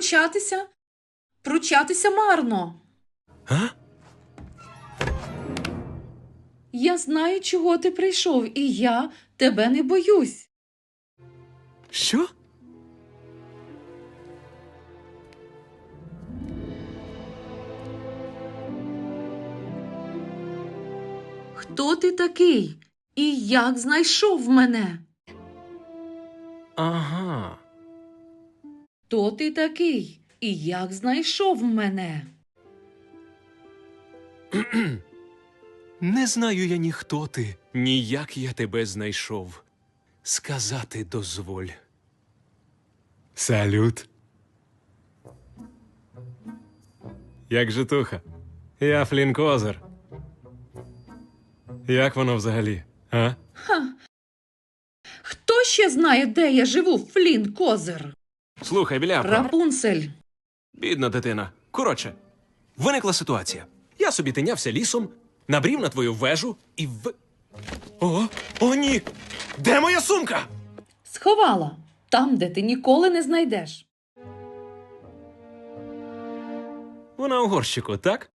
Пручатися? Пручатися марно. А? Я знаю, чого ти прийшов, і я тебе не боюсь. Що? Хто ти такий? І як знайшов мене? Ага. Хто ти такий? І як знайшов мене? Не знаю я ні хто ти, ні як я тебе знайшов. Сказати дозволь. Салют. Як житуха? Я Флін Козир. Як воно взагалі? А? Хто ще знає, де я живу, Флін Козир? Слухай, біляпа. Рапунцель. Бідна дитина. Коротше, виникла ситуація. Я собі тинявся лісом, набрів на твою вежу і в. О, о, ні! Де моя сумка? Сховала там, де ти ніколи не знайдеш. Вона у горщику, так?